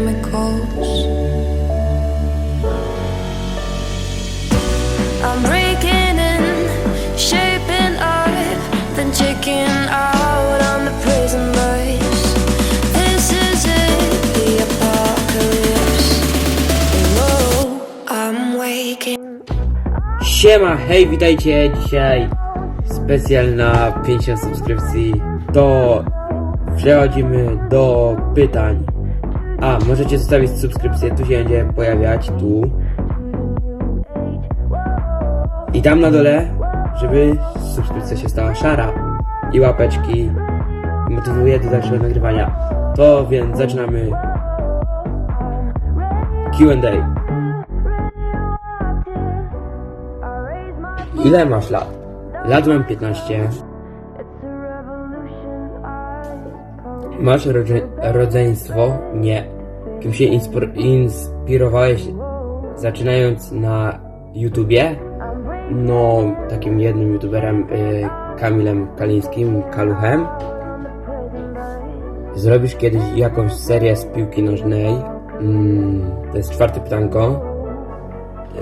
chemicals. I'm breaking in, shaping up, then checking out on the prison. This is it, the apocalypse. I'm waking. Siema, hej, witajcie dzisiaj specjalna 50 subskrypcji to przechodzimy do pytań a, możecie zostawić subskrypcję, tu się będzie pojawiać, tu. I tam na dole, żeby subskrypcja się stała szara. I łapeczki motywuje do dalszego nagrywania. To więc zaczynamy. Q&A Ile masz lat? Lat mam 15. Masz rodze rodzeństwo? Nie. Kim się inspir inspirowałeś zaczynając na YouTubie? No, takim jednym YouTuberem, y Kamilem Kalińskim, Kaluchem. Zrobisz kiedyś jakąś serię z piłki nożnej? Mm, to jest czwarte pytanko.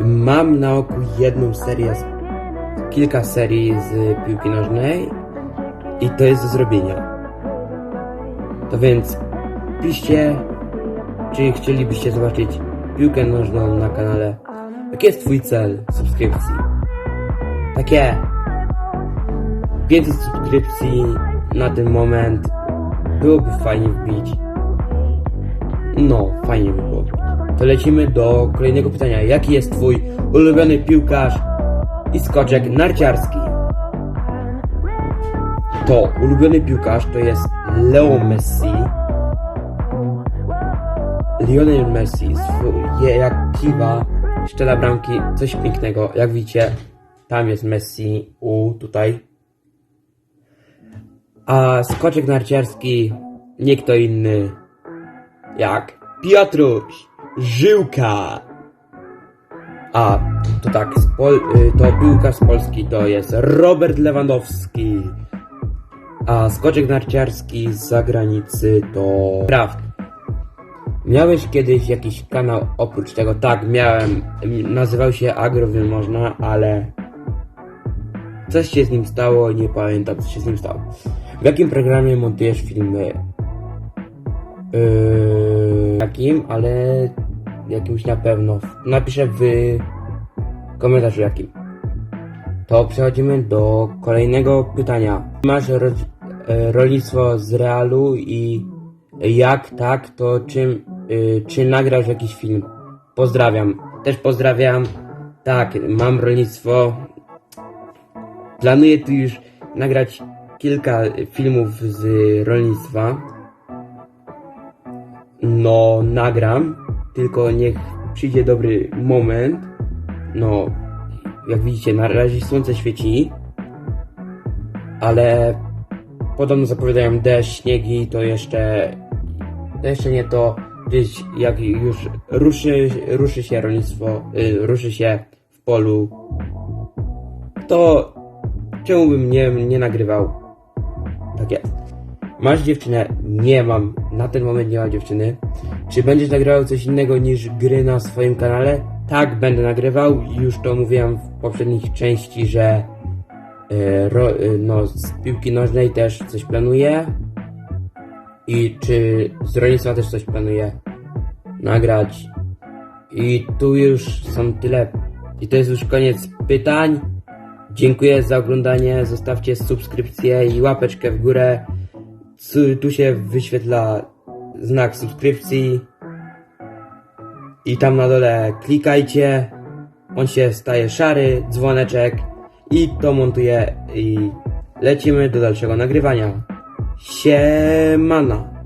Mam na oku jedną serię z kilka serii z piłki nożnej i to jest do zrobienia. To więc piszcie, czy chcielibyście zobaczyć piłkę nożną na kanale. Jaki jest twój cel subskrypcji? Takie 500 subskrypcji na ten moment byłoby fajnie wbić. No, fajnie by było. To lecimy do kolejnego pytania. Jaki jest twój ulubiony piłkarz i skoczek narciarski. To ulubiony piłkarz to jest Leo Messi. Lionel Messi swoje jak kiwa, szczela bramki, coś pięknego. Jak widzicie, tam jest Messi, u tutaj. A skoczek narciarski nie kto inny jak Piotruś Żyłka. A, to tak, y, to piłkarz z Polski to jest Robert Lewandowski. A skoczek narciarski z zagranicy to Prawd. Miałeś kiedyś jakiś kanał oprócz tego? Tak, miałem. Nazywał się Agrowielmożna, ale coś się z nim stało, nie pamiętam co się z nim stało. W jakim programie montujesz filmy? Yy, jakim, ale jakimś na pewno. Napiszę w komentarzu jakim. To przechodzimy do kolejnego pytania. Masz ro e, rolnictwo z realu i jak tak, to czym, y, czy nagrasz jakiś film? Pozdrawiam. Też pozdrawiam. Tak, mam rolnictwo. Planuję tu już nagrać kilka filmów z rolnictwa. No, nagram, tylko niech przyjdzie dobry moment. No, jak widzicie, na razie słońce świeci, ale podobno zapowiadają deszcz, śniegi, to jeszcze, to jeszcze nie to, gdzieś jak już ruszy, ruszy się rolnictwo, y, ruszy się w polu, to czemu bym nie, nie nagrywał? Tak jest. Masz dziewczynę? Nie mam. Na ten moment nie mam dziewczyny. Czy będziesz nagrywał coś innego niż gry na swoim kanale? Tak, będę nagrywał. Już to mówiłem w poprzednich części, że ro, e, no, z piłki nożnej też coś planuję. I czy z rolnictwa też coś planuję nagrać. I tu już są tyle. I to jest już koniec pytań. Dziękuję za oglądanie. Zostawcie subskrypcję i łapeczkę w górę. Tu się wyświetla znak subskrypcji. I tam na dole klikajcie. On się staje szary, dzwoneczek. I to montuję i lecimy do dalszego nagrywania. Siemana.